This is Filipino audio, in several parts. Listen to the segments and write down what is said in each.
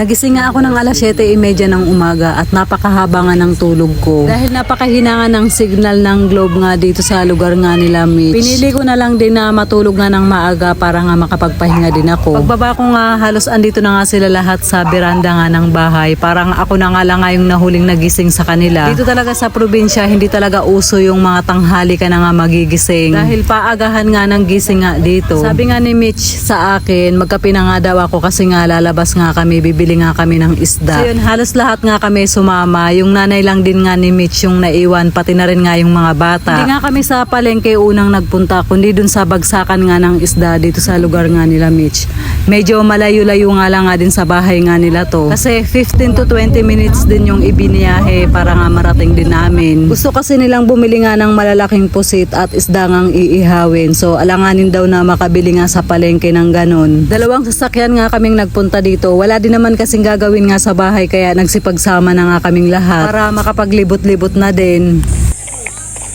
Nagising nga ako ng alas 7.30 ng umaga at napakahaba nga ng tulog ko. Dahil napakahina nga ng signal ng globe nga dito sa lugar nga nila Mitch. Pinili ko na lang din na matulog nga ng maaga para nga makapagpahinga din ako. Pagbaba ko nga halos andito na nga sila lahat sa beranda nga ng bahay. Parang ako na nga lang nga yung nahuling nagising sa kanila. Dito talaga sa probinsya hindi talaga uso yung mga tanghali ka na nga magigising. Dahil paagahan nga ng gising nga dito. Sabi nga ni Mitch sa akin, magkape na nga daw ako kasi nga lalabas nga kami, bibili nga kami ng isda. So yun, halos lahat nga kami sumama. Yung nanay lang din nga ni Mitch yung naiwan, pati na rin nga yung mga bata. Hindi nga kami sa palengke unang nagpunta, kundi dun sa bagsakan nga ng isda dito sa lugar nga nila Mitch. Medyo malayo-layo nga lang nga din sa bahay nga nila to. Kasi 15 to 20 minutes din yung ibiniyahe para nga marating din namin. Gusto kasi nilang bumili nga ng malalaking pusit at isda ngang iihawin. So alanganin daw na makabili nga sa palengke ng ganon. Dalawang sasakyan nga kaming nagpunta dito. Wala din naman kasing gagawin nga sa bahay kaya nagsipagsama na nga kaming lahat para makapaglibot-libot na din.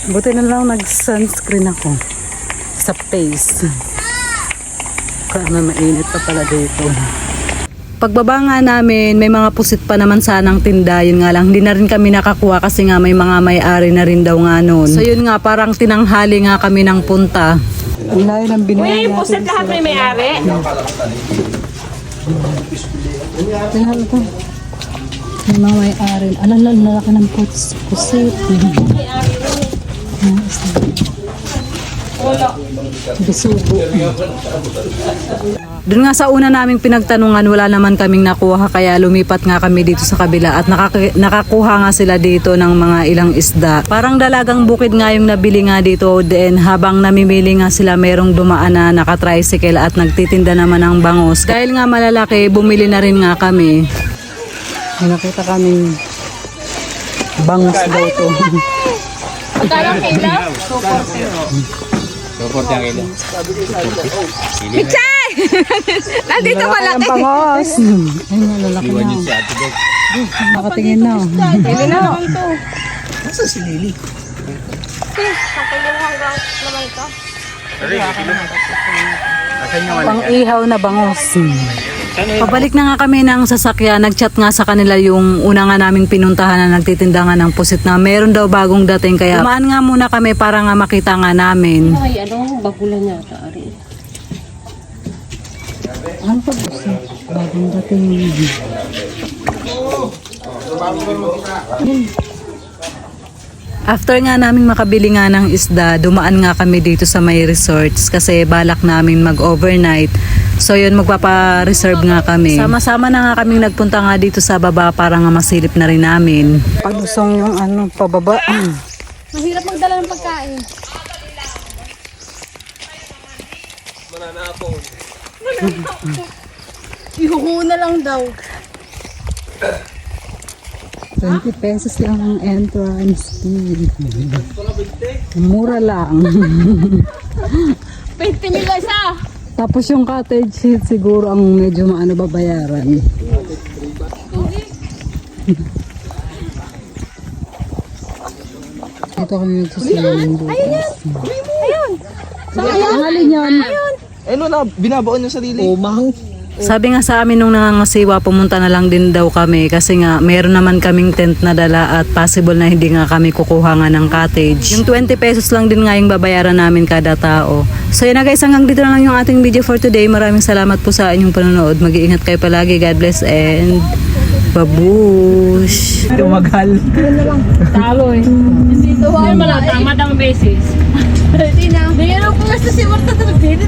Buti na lang nag-sunscreen ako sa face. Kaya mainit pa pala dito. Pagbaba nga namin, may mga pusit pa naman sanang tinda. Yun nga lang, hindi na rin kami nakakuha kasi nga may mga may-ari na rin daw nga noon. So yun nga, parang tinanghali nga kami ng punta. Ang layo ng binili Uy, pusit lahat may may-ari. Tingnan ito. May mga may-ari. Alala, lalaki ng pus pusit. Ah, isda. Bisugo. Doon nga sa una naming pinagtanungan, wala naman kaming nakuha kaya lumipat nga kami dito sa kabila at nakaki- nakakuha nga sila dito ng mga ilang isda. Parang dalagang bukid nga yung nabili nga dito then habang namimili nga sila merong dumaan na nakatricycle at nagtitinda naman ng bangos. Dahil nga malalaki, bumili na rin nga kami. May nakita kaming bangos daw to. Magkano? Support ang kilo. Pichay! Nandito pala. Ang bangos! Ay, malalaki Iwan na. yun si Ate Dog. Nakatingin na. Pili na. Nasa si Lily? Kapag hanggang naman ito. Asan yung Pang ihaw na bangos. Pabalik na nga kami ng sasakyan, nagchat nga sa kanila yung una nga naming pinuntahan na nagtitinda nga ng pusit na meron daw bagong dating kaya tumaan nga muna kami para nga makita nga namin. Ay, ano? Bagulan yata. Ari. Ano pa pusit? Bagong dating. After nga namin makabili nga ng isda, dumaan nga kami dito sa may resorts kasi balak namin mag-overnight. So yun, magpapa-reserve nga kami. Sama-sama na nga kaming nagpunta nga dito sa baba para nga masilip na rin namin. Pagusong yung ano, pababa. Mahirap magdala ng pagkain. Ihuhu na lang daw. 20 pesos lang ang entrance fee. Mura lang. 20 mil isa. Tapos yung cottage seat siguro ang medyo maano babayaran. Dito kami nagsusulang bukas. Ayun. Ang alin yan? Ano na, binabaon yung sarili? Umang. Sabi nga sa amin nung nangangasiwa, pumunta na lang din daw kami kasi nga meron naman kaming tent na dala at possible na hindi nga kami kukuha nga ng cottage. Yung 20 pesos lang din nga yung babayaran namin kada tao. So yun na guys, hanggang dito na lang yung ating video for today. Maraming salamat po sa inyong panonood. Mag-iingat kayo palagi. God bless and babush! Tumagal. Talo eh. Hindi mo lang, tama ang beses. Hindi na. Hindi na po si Marta. Dito